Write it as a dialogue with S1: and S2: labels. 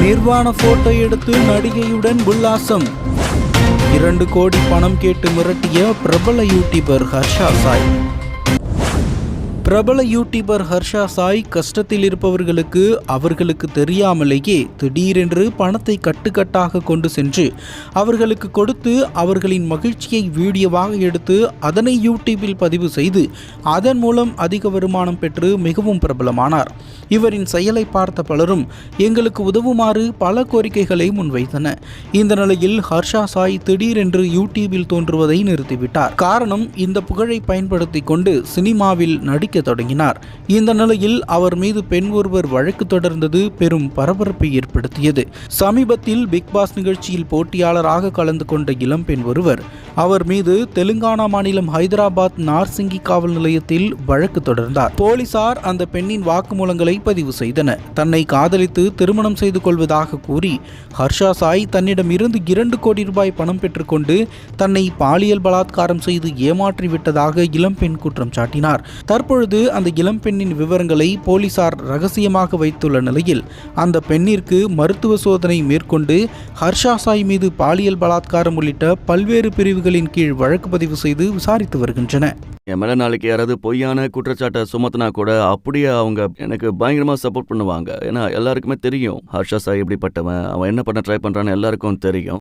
S1: நிர்வாண போட்டோ எடுத்து நடிகையுடன் உல்லாசம். இரண்டு கோடி பணம் கேட்டு மிரட்டிய பிரபல யூடியூபர் ஹர்ஷா சாய். பிரபல யூடியூபர் ஹர்ஷா சாய் கஷ்டத்தில் இருப்பவர்களுக்கு அவர்களுக்கு தெரியாமலேயே திடீரென்று பணத்தை கட்டுக்கட்டாக கொண்டு சென்று அவர்களுக்கு கொடுத்து அவர்களின் மகிழ்ச்சியை வீடியோவாக எடுத்து அதனை யூடியூபில் பதிவு செய்து அதன் மூலம் அதிக வருமானம் பெற்று மிகவும் பிரபலமானார். இவரின் செயலை பார்த்த பலரும் எங்களுக்கு உதவுமாறு பல கோரிக்கைகளை முன்வைத்தன இந்த நிலையில் ஹர்ஷா சாய் திடீரென்று யூடியூபில் தோன்றுவதை நிறுத்திவிட்டார். காரணம் இந்த புகழை பயன்படுத்தி கொண்டு சினிமாவில் நடிக்க தொடங்கினார். இந்த நிலையில் அவர் மீது பெண் ஒருவர் வழக்கு தொடர்ந்தது பெரும் பரபரப்பை ஏற்படுத்தியது. சமீபத்தில் பிக் பாஸ் நிகழ்ச்சியில் போட்டியாளராக கலந்து கொண்ட இளம்பெண் ஒருவர் அவர் மீது தெலுங்கானா மாநிலம் ஹைதராபாத் நார்சிங்கி காவல் நிலையத்தில் வழக்கு தொடர்ந்தார். போலீசார் அந்த பெண்ணின் வாக்குமூலங்களை பதிவு செய்தனர். தன்னை காதலித்து திருமணம் செய்து கொள்வதாக கூறி ஹர்ஷா சாய் தன்னிடம் இருந்து இரண்டு கோடி ரூபாய் பணம் பெற்றுக்கொண்டு தன்னை பாலியல் பலாத்காரம் செய்து ஏமாற்றிவிட்டதாக இளம்பெண் குற்றம் சாட்டினார். தற்பொழுது அந்த இளம் பெண்ணின் விவரங்களை போலீசார் ரகசியமாக வைத்துள்ள நிலையில் அந்த பெண்ணிற்கு மருத்துவ சோதனை மேற்கொண்டு ஹர்ஷா சாய் மீது பாலியல் பலாத்காரம் உள்ளிட்ட பல்வேறு பிரிவுகளின் கீழ் வழக்கு பதிவு செய்து விசாரித்து வருகின்றன.
S2: என் மேல நாளைக்கு யாராவது பொய்யான குற்றச்சாட்டை சுமத்தினா கூட அப்படியே அவங்க எனக்கு பயங்கரமா சப்போர்ட் பண்ணுவாங்க. ஏன்னா எல்லாருக்குமே தெரியும் ஹர்ஷா சாய் எப்படிப்பட்டவன் அவன் என்ன பண்ண ட்ரை பண்றான்னு எல்லாருக்கும் தெரியும்.